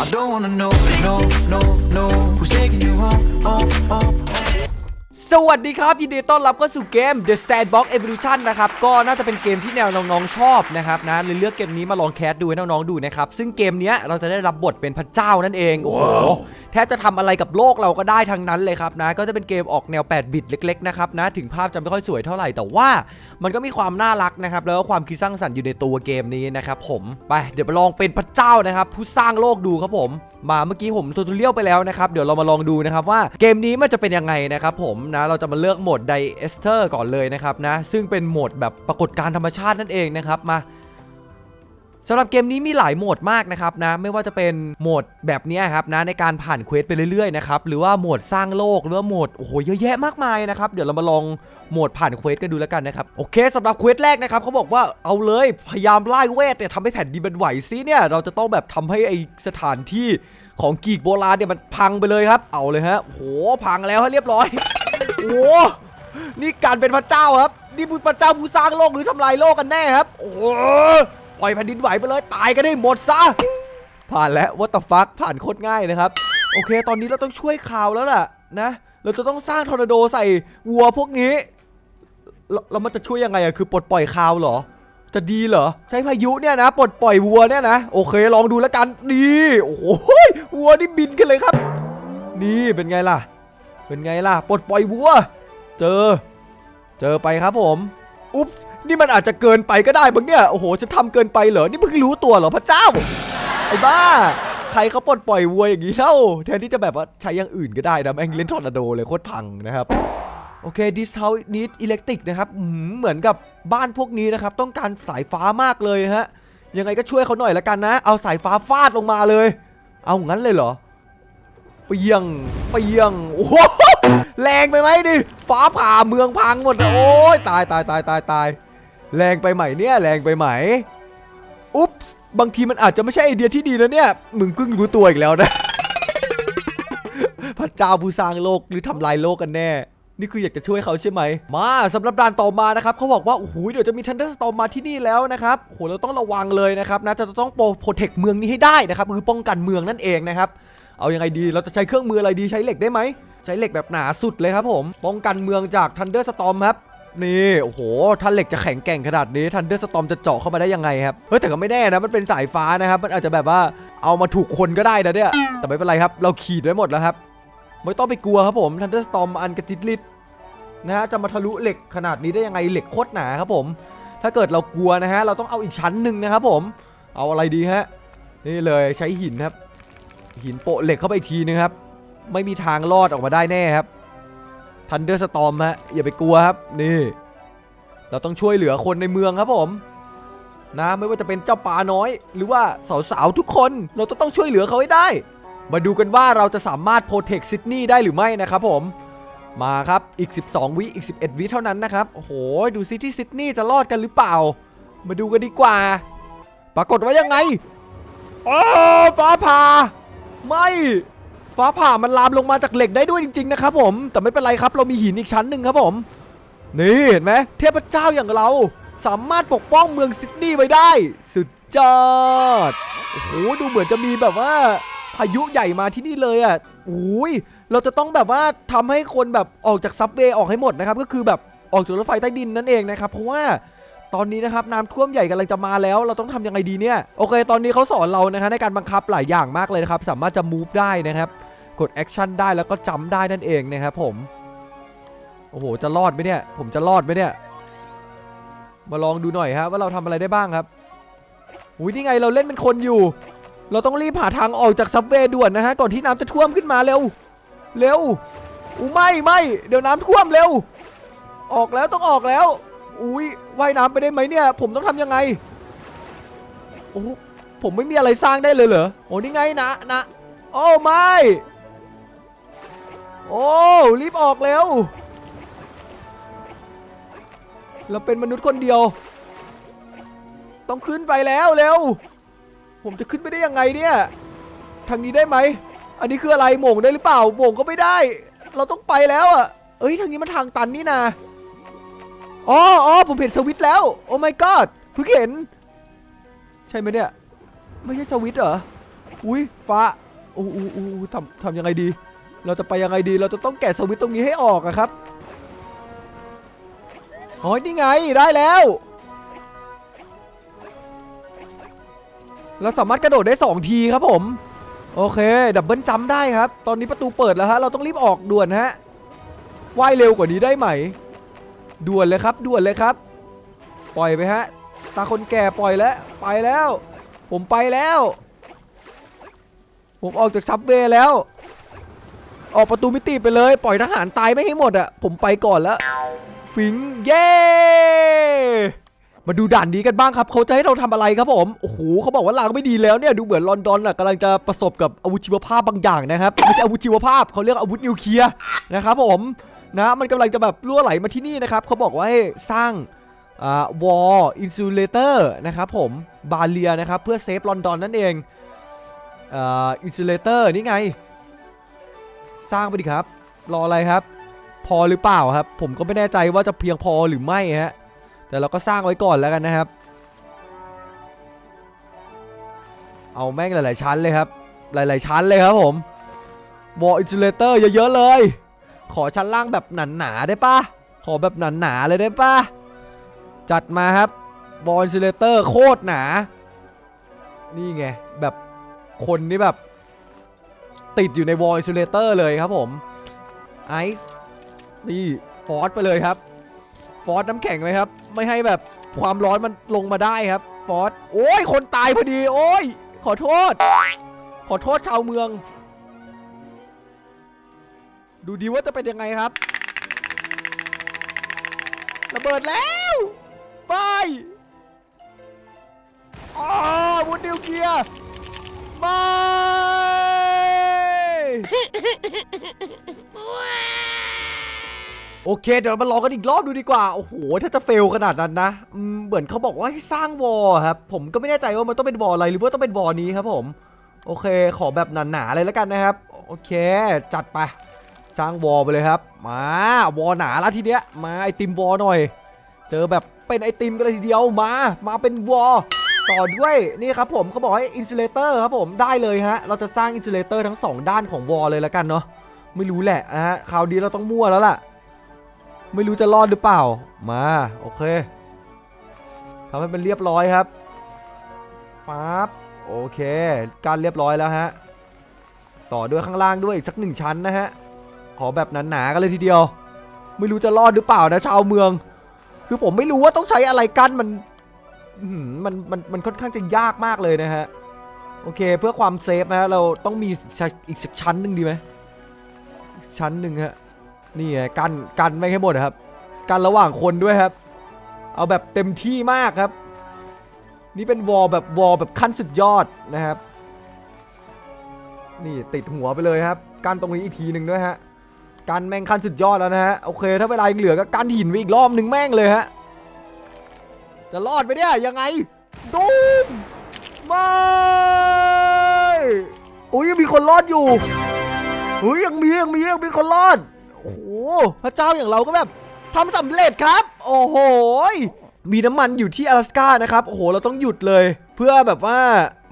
I don't wanna know, no, no, no. Who's taking you home, home, home? สวัสดีครับยินดีต้อนรับเข้าสู่เกม The Sandbox Evolution นะครับก็น่าจะเป็นเกมที่แนวน้องๆชอบนะครับนะเลยเลือกเกมนี้มาลองแคสดูให้น้องๆดูนะครับซึ่งเกมเนี้ยเราจะได้รับบทเป็นพระเจ้านั่นเองโอ้โหแทบจะทำอะไรกับโลกเราก็ได้ทั้งนั้นเลยครับนะก็จะเป็นเกมออกแนว 8 บิตเล็กๆนะครับนะถึงภาพจะไม่ค่อยสวยเท่าไหร่แต่ว่า มันก็มีความน่ารักนะครับแล้วก็ความคิดสร้างสรรค์อยู่ในตัวเกมนี้นะครับผมไปเดี๋ยวไปลองเป็นพระเจ้านะครับผู้สร้างโลกดูครับผมมาเมื่อกี้ผมทูตเลียวไปแล้วนะครับเดี๋ยวเรามาลองดูนะครับว่าเกมนี้มันจะเป็นยังไงนะครับผมนะเราจะมาเลือกโหมดไดเอสเตอร์ก่อนเลยนะครับนะ ซึ่งเป็นโหมดแบบปรากฏการธรรมชาตินั่นเองนะครับมาสำหรับเกมนี้มีหลายโหมดมากนะครับนะไม่ว่าจะเป็นโหมดแบบนี้ครับนะในการผ่านเควสไปเรื่อยๆนะครับหรือว่าโหมดสร้างโลกหรือว่าโหมดโอ้โหเยอะแยะมากมายนะครับเดี๋ยวเรามาลองโหมดผ่านเควสกันดูแล้วกันนะครับโอเคสำหรับเควสแรกนะครับเขาบอกว่าเอาเลยพยายามไล่เวทเนี่ยทำให้แผ่นดินมันไหวซิเนี่ยเราจะต้องแบบทำให้ไอสถานที่ของกีกโบราณเนี่ยมันพังไปเลยครับ เอาเลยฮะโอ้โหพังแล้วฮะเรียบร้อย โอ้โหนี่การเป็นพระเจ้าครับ นี่พระเจ้าผู้สร้างโลกหรือทำลายโลกกันแน่ครับ โอ้โหปล่อยแผ่นดินไหวไปเลยตายกันได้หมดซะ ผ่านแล้ววัตฟักผ่านโคตรง่ายนะครับ โอเค ตอนนี้เราต้องช่วยข่าวแล้วล่ะนะ เราจะต้องสร้างทอร์นาโดใส่วัวพวกนี้แล้วแล้วมันจะช่วยยังไงอะคือปลดปล่อยข่าวเหรอ จะดีเหรอ ใช้พายุเนี่ยนะ ปลดปล่อยวัวเนี่ยนะ โอเค ลองดูแล้วกันดี โอ้โหวัวนี่บินกันเลยครับ นี่เป็นไงล่ะ เป็นไงล่ะปลดปล่อยวัว เจอ เจอไปครับผม อุ๊บนี่มันอาจจะเกินไปก็ได้บางเนี่ยโอ้โหจะทำเกินไปเหรอนี่เพิ่งรู้ตัวเหรอพระเจ้าไอ้บ้า ใครเขาปลดปล่อยวัวอย่างนี้เท่าแทนที่จะแบบว่าใช้อย่างอื่นก็ได้นะแม่งเล่นทอร์นาโดเลยโคตรพังนะครับโอเค this house need electric นะครับเหมือนกับบ้านพวกนี้นะครับ ต้องการสายฟ้ามากเลยฮะ ยังไงก็ช่วยเขาหน่อยละกันนะ เอาสายฟ้าฟาดลงมาเลย เอางั้นเลยเหรอ เปียงเปียงโอ้โหแรงไปไหมดิฟ้าผ่าเมืองพังหมดโอ้ยตายตายตายตายตายแรงไปไหมเนี่ยแรงไปไหมอุ๊บบางทีมันอาจจะไม่ใช่ไอเดียที่ดีนะเนี่ยมึงเพิ่งรู้ตัวอีกแล้วนะพระเจ้าผู้สร้างโลกหรือทำลายโลกกันแน่ นี่คืออยากจะช่วยเขาใช่ไหม มาสำหรับด่านต่อมานะครับเขาบอกว่าโอ้โหเดี๋ยวจะมีทันเดอร์สตอมมาที่นี่แล้วนะครับโอ้โหเราต้องระวังเลยนะครับนะจะต้องโปรเทคเมืองนี้ให้ได้นะครับคือป้องกันเมืองนั่นเองนะครับ เอายังไงดี เราจะใช้เครื่องมืออะไรดีใช้เหล็กได้ไหม ใช้เหล็กแบบหนาสุดเลยครับผม ป้องกันเมืองจากทันเดอร์สตอมครับนี่ โอ้โห ถ้าเหล็กจะแข็งแกร่งขนาดนี้ทันเดอร์สตอมจะเจาะเข้ามาได้ยังไงครับ เฮ้ย แต่ก็ไม่แน่นะ มันเป็นสายฟ้านะครับ มันอาจจะแบบว่าเอามาถูกคนก็ได้นะเนี่ย แต่ไม่เป็นไรครับ เราขีดไว้หมดแล้วครับ ไม่ต้องไปกลัวครับผมทันเดอร์สตอมอันกระจิตลิดนะฮะ จะมาทะลุเหล็กขนาดนี้ได้ยังไง เหล็กโคตรหนาครับผม ถ้าเกิดเรากลัวนะฮะ เราต้องเอาอีกชั้นหนึ่งนะครับผม เอาอะไรดีฮะ นี่เลยใช้หินครับ หินโปะเหล็กเข้าไปอีกทีนึงครับ ไม่มีทางรอดออกมาได้แน่ครับทันเดอร์สตอมฮะอย่าไปกลัวครับนี่ เราต้องช่วยเหลือคนในเมืองครับผมนะไม่ว่าจะเป็นเจ้าป่าน้อย หรือว่าสาวๆทุกคนเราจะต้องช่วยเหลือเขาให้ได้ มาดูกันว่าเราจะสามารถโปรเทคซิดนีย์ได้หรือไม่นะครับผมมาครับอีก 12 วิอีก 11 วิเท่านั้นนะครับโอ้โหดูซิที่ซิดนีย์จะรอดกันหรือเปล่า มาดูกันดีกว่า ปรากฏว่ายังไงโอ้ฟ้าผ่า ไม่ฟ้าผ่ามันลามลงมาจากเหล็กได้ด้วยจริง ๆ นะครับผม แต่ไม่เป็นไรครับเรามีหินอีกชั้นหนึ่งครับผม นี่เห็นไหมเทพเจ้าอย่างเราสามารถปกป้องเมืองซิดนีย์ไว้ได้ สุดยอดโอ้โหดูเหมือนจะมีแบบว่าพายุใหญ่มาที่นี่เลยอะโอ้ยเราจะต้องแบบว่าทำให้คนแบบออกจากซับเวย์ออกให้หมดนะครับ ก็คือแบบออกจากรถไฟใต้ดินนั่นเองนะครับ เพราะว่า ตอนนี้นะครับน้ำท่วมใหญ่กำลังจะมาแล้ว เราต้องทำยังไงดีเนี่ยโอเค ตอนนี้เขาสอนเรานะฮะในการบังคับหลายอย่างมากเลยนะครับสามารถจะ move ได้นะครับกดแอคชั่นได้แล้วก็จำได้นั่นเองนะครับผมโอ้โหจะรอดไหมเนี่ยผมจะรอดไหมเนี่ยมาลองดูหน่อยครับว่าเราทำอะไรได้บ้างครับอุ้ยนี่ไงเราเล่นเป็นคนอยู่ เราต้องรีบหาทางออกจากซับเวย์ด่วนนะฮะก่อนที่น้ำจะท่วมขึ้นมาเร็วเร็วอู้ไม่ไม่เดี๋ยวน้ำท่วมเร็ว ออกแล้วต้องออกแล้ว อุ้ยว่ายน้ำไปได้ไหมเนี่ย ผมต้องทำยังไง โอ้ผมไม่มีอะไรสร้างได้เลยเหรอ โอ้นี่ไงนะนะโอ้ไม่ โอ้รีบออกเร็วเราเป็นมนุษย์คนเดียว ต้องขึ้นไปแล้วเร็ว ผมจะขึ้นไปได้ยังไงเนี่ย ทางนี้ได้ไหม อันนี้คืออะไรโหม่งได้หรือเปล่าโหม่งก็ไม่ได้ เราต้องไปแล้วอะเอ้ยทางนี้มันทางตันนี่นา อ๋ออ๋อผมเห็นสวิตแล้ว โอ้ my god เพิ่งเห็น ใช่ไหมเนี่ย ไม่ใช่สวิตเหรอ อุ้ยฟ้าอู้อู้อู้อู้ทำทำยังไงดี เราจะไปยังไงดี เราจะต้องแกะสวิตตรงนี้ให้ออกอะครับอ๋อนี่ไง ได้แล้ว เราสามารถกระโดดได้ 2 ทีครับผม โอเค ดับเบิลจัมได้ครับ ตอนนี้ประตูเปิดแล้วฮะ เราต้องรีบออกด่วนฮะ ว่ายเร็วกว่านี้ได้ไหม ด่วนเลยครับด่วนเลยครับ ปล่อยไปฮะ ตาคนแก่ปล่อยแล้ว ไปแล้ว ผมไปแล้ว ผมออกจากซับเวย์แล้ว ออกประตูมิติไปเลย ปล่อยทหารตายไม่ให้หมดอะผมไปก่อนแล้ว ฟิงเย้มาดูด่านนี้กันบ้างครับ เขาจะให้เราทำอะไรครับผม โอ้โหเขาบอกว่าลางไม่ดีแล้วเนี่ย ดูเหมือนลอนดอนอะกำลังจะประสบกับอาวุธชีวภาพบางอย่างนะครับ ไม่ใช่อาวุธชีวภาพเขาเรียกอาวุธนิวเคลียร์นะครับผม นะมันกำลังจะแบบรั่วไหลมาที่นี่นะครับเขาบอกว่าให้สร้างอ่าวอลอินซูเลเตอร์นะครับผมบาเลียนะครับเพื่อเซฟลอนดอนนั่นเองอ่าอินซูเลเตอร์นี่ไง สร้างไปดิครับ รออะไรครับ พอหรือเปล่าครับ ผมก็ไม่แน่ใจว่าจะเพียงพอหรือไม่ฮะแต่เราก็สร้างไว้ก่อนแล้วกันนะครับ เอาแม่งหลาย ๆ ชั้นเลยครับ หลาย ๆ ชั้นเลยครับผมวอลอินซูเลเตอร์เยอะ ๆ เลย ขอชั้นล่างแบบหนาๆได้ปะขอแบบหนาๆเลยได้ปะจัดมาครับวอลอิเลเตอร์โคตรหนา นี่ไง แบบคนนี่แบบ ติดอยู่ในวอลอิเลเตอร์เลยครับผมไอซ์นี่ฟอสไปเลยครับ ฟอสน้ำแข็งไหมครับ ไม่ให้แบบความร้อนมันลงมาได้ครับ ฟอสโอ้ยคนตายพอดี โอ้ย ขอโทษ ขอโทษชาวเมือง ดูดีว่าจะเป็นยังไงครับ ระเบิดแล้วไปอ๋อวุธนิวเคลียร์ไม่โอเค เดี๋ยวมาลองกันอีกรอบดูดีกว่า โอ้โห ถ้าจะเฟลขนาดนั้นนะเหมือนเขาบอกว่าให้สร้างวอลครับ ผมก็ไม่แน่ใจว่ามันต้องเป็นวอลอะไรหรือว่าต้องเป็นวอลนี้ครับผม โอเค ขอแบบหนาๆเลยแล้วกันนะครับ โอเค จัดไป สร้างวอลไปเลยครับ มาวอลหนาแล้วทีเนี้ยมาไอติมวอลหน่อย เจอแบบเป็นไอติมกันเลยทีเดียวมา มาเป็นวอลต่อด้วยนี่ครับผมเขาบอกให้อินซูเลเตอร์ครับผมได้เลยฮะเราจะสร้างอินซูเลเตอร์ทั้งสองด้านของวอลเลยแล้วกันเนาะไม่รู้แหละอะฮะคราวนี้เราต้องมั่วแล้วล่ะ ไม่รู้จะรอดหรือเปล่ามาโอเคทำให้เป็นเรียบร้อยครับปั๊บโอเค การเรียบร้อยแล้วฮะ ต่อด้วยข้างล่างด้วยอีกสักหนึ่งชั้นนะฮะ ขอแบบหนาๆกันเลยทีเดียว ไม่รู้จะรอดหรือเปล่านะชาวเมือง คือผมไม่รู้ว่าต้องใช้อะไรกั้นมันมันมันมันค่อนข้างจะยากมากเลยนะฮะโอเคเพื่อความเซฟนะฮะเราต้องมีอีกสักชั้นหนึ่งดีไหมชั้นหนึ่งฮะนี่ไงกันกันไม่ให้หมดครับ กันระหว่างคนด้วยครับ เอาแบบเต็มที่มากครับ นี่เป็นวอลแบบวอลแบบขั้นสุดยอดนะครับ นี่ติดหัวไปเลยครับ กันตรงนี้อีกทีหนึ่งด้วยฮะ กันแม่งขั้นสุดยอดแล้วนะฮะ โอเค ถ้าเวลายังเหลือก็กันหินไปอีกรอบหนึ่งแม่งเลยฮะ จะรอดไหมเนี่ยยังไงดูมไม่อุ้ยยังมีคนรอดอยู่ เฮ้ยยังมียังมียังมีคนรอด โอ้โหพระเจ้าอย่างเราก็แบบทำสำเร็จครับ โอ้โหยมีน้ำมันอยู่ที่阿拉斯ก้านะครับ โอ้โห เราต้องหยุดเลย เพื่อแบบว่า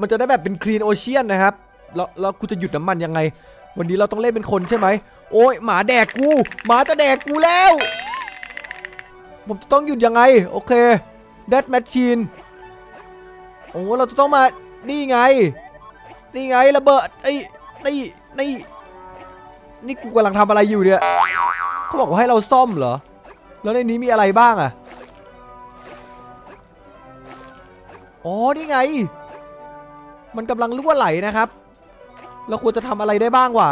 มันจะได้แบบเป็นคลีนโอเชียนนะครับ แล้วแล้วกูจะหยุดน้ำมันยังไง วันนี้เราต้องเล่นเป็นคนใช่ไหม โอ้ยหมาแดกกู หมาจะแดกกูแล้ว ผมจะต้องหยุดยังไง โอเคเดดแมชชีนโอ้เราจะต้องมา นี่ไง นี่ไงระเบิดไอ้นี่นี่นี่กูกำลังทำอะไรอยู่เนี่ยเขาบอกว่าให้เราซ่อมเหรอ แล้วในนี้มีอะไรบ้างอะอ๋อ นี่ไง มันกำลังรั่วไหลนะครับ เราควรจะทำอะไรได้บ้างวะ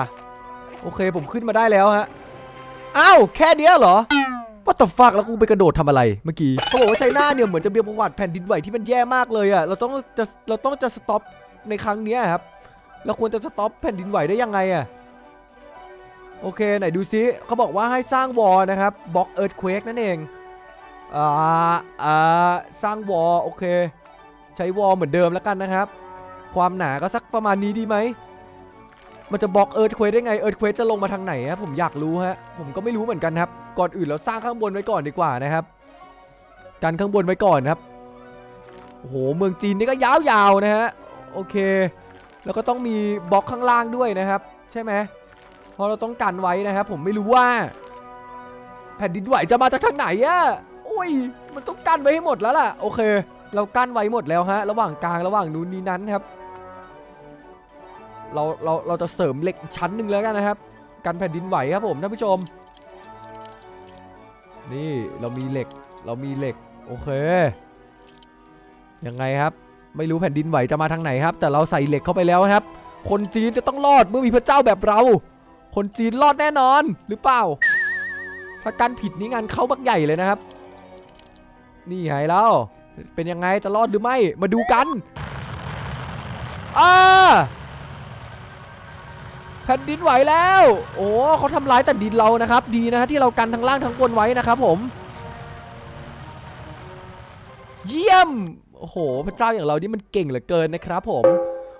โอเคผมขึ้นมาได้แล้วฮะอ้าวแค่เนี้ยเหรอว่าต่ฟักแล้วกูไปกระโดดทำอะไรเมื่อกี้เขาบอกว่าไชน่าเนี่ยเหมือนจะมียประวัติแผ่นดินไหวที่มันแย่มากเลยอะเราต้องจะเราต้องจะสต็อปในครั้งนี้ครับเราควรจะสต็อปแผ่นดินไหวได้ยังไงอะโอเคไหนดูซิเขาบอกว่าให้สร้างวอลนะครับบล็อกเอิร์ธเควกนั่นเองอ่าอ่าสร้างวอลโอเค ใช้วอลเหมือนเดิมแล้วกันนะครับ ความหนาก็สักประมาณนี้ดีไหม มันจะบล็อกเอิร์ธเควกได้ไงเอิร์ธเควกจะลงมาทางไหนฮะผมอยากรู้ฮะผมก็ไม่รู้เหมือนกันครับ ก่อนอื่นเราสร้างข้างบนไว้ก่อนดีกว่านะครับกันข้างบนไว้ก่อนครับโอ้โหเมืองจีนนี่ก็ยาวๆนะฮะโอเค แล้วก็ต้องมีบล็อกข้างล่างด้วยนะครับ ใช่ไหมเพราะเราต้องกันไว้นะครับ ผมไม่รู้ว่า แผ่นดินไหวจะมาจากทางไหนอะโอ้ย มันต้องกั้นไว้ให้หมดแล้วล่ะโอเค เรากั้นไว้หมดแล้วฮะระหว่างกลางระหว่างนู้นนี้นั้นครับ เราเราเราจะเสริมเหล็กอีกชั้นหนึ่งแล้วกันนะครับกันแผ่นดินไหวครับผมท่านผู้ชม นี่เรามีเหล็กเรามีเหล็กโอเคยังไงครับ ไม่รู้แผ่นดินไหวจะมาทางไหนครับ แต่เราใส่เหล็กเข้าไปแล้วครับ คนจีนจะต้องรอดเมื่อมีพระเจ้าแบบเรา คนจีนรอดแน่นอนหรือเปล่าถ้าการผิดนี้งานเข้าบักใหญ่เลยนะครับ นี่ไงแล้วเป็นยังไงจะรอดหรือไม่มาดูกันอ่า แผ่นดินไหวแล้ว โอ้เขาทำร้ายแต่ดินเรานะครับ ดีนะฮะที่เรากันทั้งล่างทั้งบนไว้นะครับผม เยี่ยม โอ้โห พระเจ้าอย่างเรานี่มันเก่งเหลือเกินนะครับผม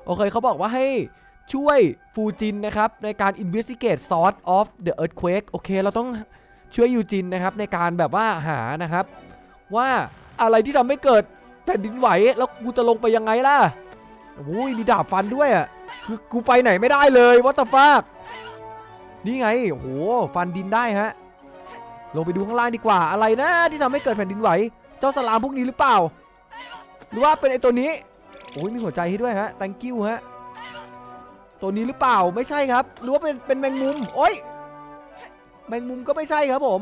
โอเคเขาบอกว่าให้ช่วยฟูจินนะครับ ในการ investigate source of the earthquake โอเค เราต้องช่วยยูจินนะครับ ในการแบบว่าหานะครับ ว่าอะไรที่ทำให้เกิดแผ่นดินไหวแล้วกูจะลงไปยังไงล่ะ โอ้ยมีดาบฟันด้วยอะคือกูไปไหนไม่ได้เลยวัตฟากนี่ไงโหฟันดินได้ฮะลงไปดูข้างล่างดีกว่าอะไรนะที่ทำให้เกิดแผ่นดินไหว เจ้าสลามพวกนี้หรือเปล่า หรือว่าเป็นไอตัวนี้โอ้ยมีหัวใจให้ด้วยฮะ thank you ฮะตัวนี้หรือเปล่าไม่ใช่ครับ หรือว่าเป็นเป็นแมงมุมโอ้ยแมงมุมก็ไม่ใช่ครับผม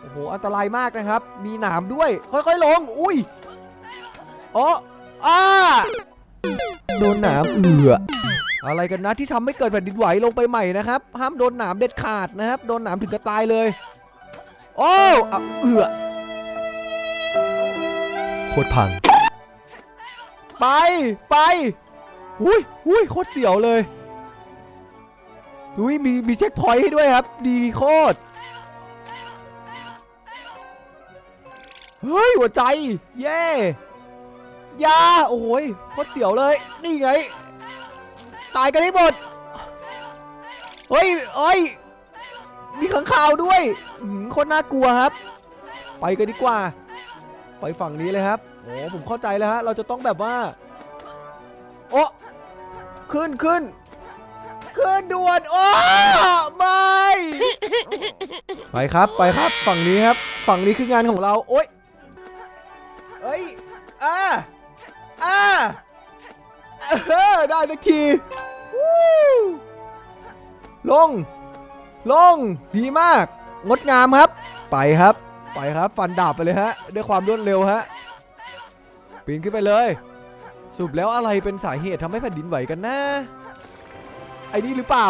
โอ้โหอันตรายมากนะครับ มีหนามด้วย ค่อยๆลง อุ้ยอ๋ออ้า โดนหนามเอืออะไรกันนะที่ทำให้เกิดแผ่นดินไหวลงไปใหม่นะครับ ห้ามโดนหนามเด็ดขาดนะครับ โดนหนามถึงกระตายเลย โอ้อเอือโคตรพัง ไปไปอุ้ยอุ้ยโคตรเสียวเลยอุ้ยมีมีเช็คพอยต์ให้ด้วยครับ ดีโคตรเฮ้ยหัวใจ เย่ ยา โอ้ยโคตรเสียวเลย นี่ไง ตายกันให้หมด เฮ้ยเอ้ย มีขังข่าวด้วยหือโคตรน่ากลัวครับ ไปกันดีกว่า ไปฝั่งนี้เลยครับ โอ้ผมเข้าใจแล้วฮะ เราจะต้องแบบว่า โอ้ขึ้นขึ้นขึ้นด่วนโอ้ไม่ไปครับไปครับฝั่งนี้ครับ ฝั่งนี้คืองานของเรา โอ๊ยเอ้ยอ่า อ่าเออได้ตะคีลง ลง ดีมาก งดงามครับ ไปครับ ไปครับ ฟันดาบไปเลยฮะ ด้วยความรวดเร็วฮะ ปีนขึ้นไปเลยสรุปแล้วอะไรเป็นสาเหตุทำให้แผ่นดินไหวกันนะ ไอ้นี่หรือเปล่า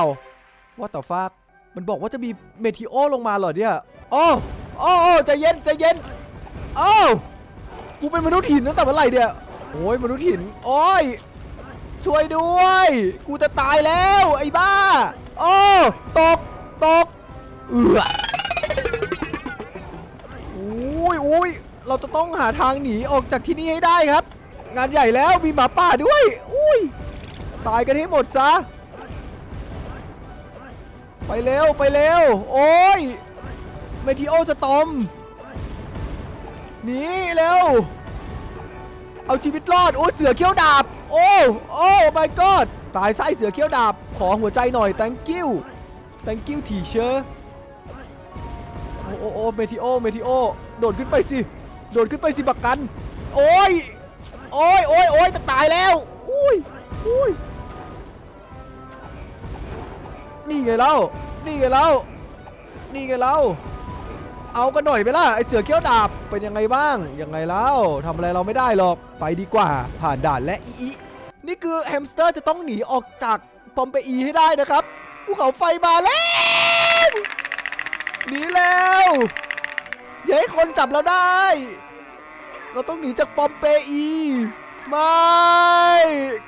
ว่าต่อฟาก มันบอกว่าจะมีเมทิโอลงมาเหรอเนี่ยโอ้โอ้โอ้ใจเย็นใจเย็นโอ้กูเป็นมนุษย์หินตั้งแต่เมื่อไหร่เนี่ย โอ้ยมนุษย์หิน โอ้ย ช่วยด้วย กูจะตายแล้วไอ้บ้า โอ้ ตก ตกเอืออุ้ยอุ้ยเราจะต้องหาทางหนีออกจากที่นี่ให้ได้ครับ งานใหญ่แล้วมีหมาป่าด้วย อุ้ย ตายกันให้หมดซะ ไปเร็ว ไปเร็ว โอ้ยเมทิโอจะตอมหนีเร็ว เอาชีวิตรอดโอ้เสือเขี้ยวดาบ โอ้โอ้ my god ตายไส้เสือเขี้ยวดาบ ขอหัวใจหน่อย thank you thank you teacher โอ้โอ้โอ้เมทิโอเมทิโอโดดขึ้นไปสิ โดดขึ้นไปสิบักกัน โอ้ย โอ้ยโอ้ยโอ้ยจะตายแล้วอุ้ยอุ้ยนี่ไงเล่านี่ไงเล่านี่ไงเล่า เอากันหน่อยไหมล่ะไอเสือเขี้ยวดาบเป็นยังไงบ้างยังไงเล่าทำอะไรเราไม่ได้หรอกไปดีกว่า ผ่านด่านและอีอนี่คือแฮมสเตอร์จะต้องหนีออกจากปอมเปอีให้ได้นะครับภูเขาไฟมาแล้วหนีแล้วอย่าให้คนจับเราได้ เราต้องหนีจากปอมเปอีไม่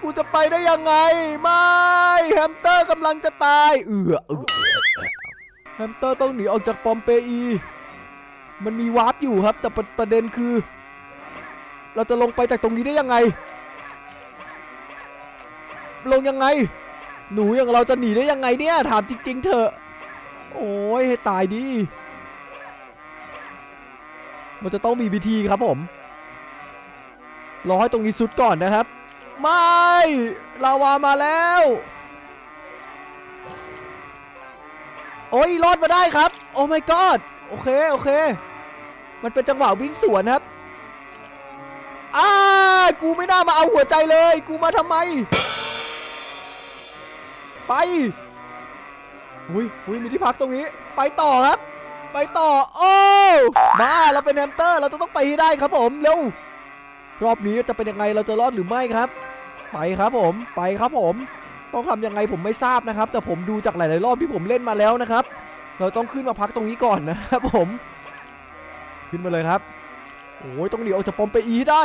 กูจะไปได้ยังไง ไม่ แฮมสเตอร์กำลังจะตาย เอือเอือแฮมสเตอร์ต้องหนีออกจากปอมเปอี มันมีวาร์ปอยู่ครับ แต่ประประเด็นคือ เราจะลงไปจากตรงนี้ได้ยังไง ลงยังไง หนูอย่างเราจะหนีได้ยังไงเนี่ย ถามจริง ๆ เถอะ โอ้ยให้ตายดิ มันจะต้องมีวิธีครับผมรอให้ตรงนี้สุดก่อนนะครับ ไม่ลาวามาแล้ว โอ้ยรอดมาได้ครับ โอ้ my god โอเค โอเค มันเป็นจังหวะวิ่งสวนครับอ้ากูไม่น่ามาเอาหัวใจเลย กูมาทำไม ไปอุ้ยอุ้ยมีที่พักตรงนี้ ไปต่อครับ ไปต่อ โอ้มาเราเป็นแฮมสเตอร์ เราจะต้องไปให้ได้ครับผม เร็ว รอบนี้จะเป็นยังไง เราจะรอดหรือไม่ครับ ไปครับผม ไปครับผม ต้องทำยังไงผมไม่ทราบนะครับ แต่ผมดูจากหลาย ๆ รอบที่ผมเล่นมาแล้วนะครับ เราต้องขึ้นมาพักตรงนี้ก่อนนะครับผม ขึ้นมาเลยครับโอ้ยต้องหนีออกจากปอมไปอีได้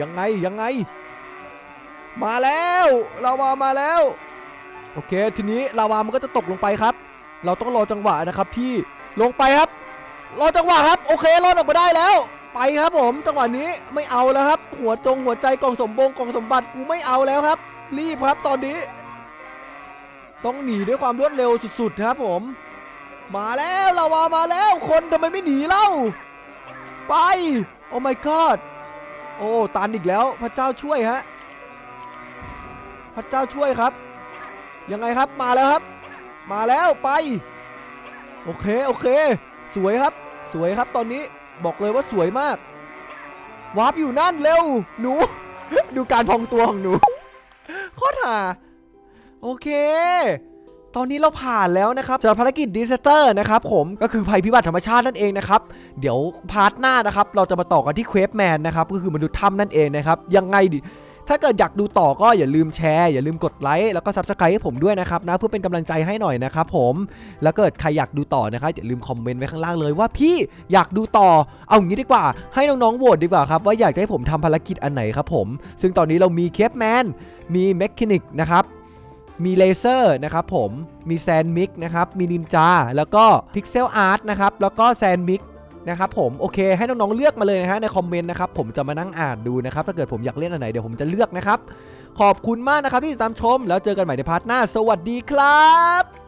ยังไงยังไง มาแล้วลาวามาแล้ว โอเคทีนี้ลาวามันก็จะตกลงไปครับ เราต้องรอจังหวะนะครับพี่ลงไปครับ รอจังหวะครับ โอเครอดออกมาได้แล้ว ไปครับผม จังหวะนี้ไม่เอาแล้วครับ หัวจงหัวใจกล่องสมบงกล่องสมบัติกูไม่เอาแล้วครับ รีบครับตอนนี้ ต้องหนีด้วยความรวดเร็วสุดๆครับผม มาแล้วลาวามาแล้วคนทำไมไม่หนีเล่า ไป โอ้ my god โอ้ตันอีกแล้วพระเจ้าช่วยฮะพระเจ้าช่วยครับ ยังไงครับมาแล้วครับ มาแล้วไป โอเคโอเค สวยครับ สวยครับตอนนี้บอกเลยว่าสวยมากวาร์ปอยู่นั่นเร็ว หนู ดูการพองตัวของหนูโคตรห่าโอเค ตอนนี้เราผ่านแล้วนะครับสำหรับภารกิจดิสเตอร์นะครับผมก็คือภัยพิบัติธรรมชาตินั่นเองนะครับ เดี๋ยวพาร์ทหน้านะครับ เราจะมาต่อกันที่เควฟแมนนะครับ ก็คือมนุษย์ถ้ำนั่นเองนะครับ ยังไงดิถ้าเกิดอยากดูต่อก็อย่าลืมแชร์อย่าลืมกดไลค์แล้วก็ซับสไครต์ให้ผมด้วยนะครับนะเพื่อเป็นกำลังใจให้หน่อยนะครับผมแล้วเกิดใครอยากดูต่อนะครับอย่าลืมคอมเมนต์ไว้ข้างล่างเลยว่าพี่อยากดูต่อเอางี้ดีกว่า ให้น้องๆโหวตดีกว่าครับว่าอยากให้ผมทำภารกิจอันไหนครับผม ซึ่งตอนนี้เรามีเคปแมนมีแมคคินิกนะครับ มีเลเซอร์นะครับผมมีแซนมิกนะครับมีนินจาแล้วก็พิกเซลอาร์ตนะครับแล้วก็แซนมิกนะครับผมโอเคให้น้องๆเลือกมาเลยนะฮะในคอมเมนต์นะครับผมจะมานั่งอ่านดูนะครับถ้าเกิดผมอยากเล่นอันไหนเดี๋ยวผมจะเลือกนะครับขอบคุณมากนะครับที่ติดตามชม แล้วเจอกันใหม่ในพาร์ทหน้า สวัสดีครับ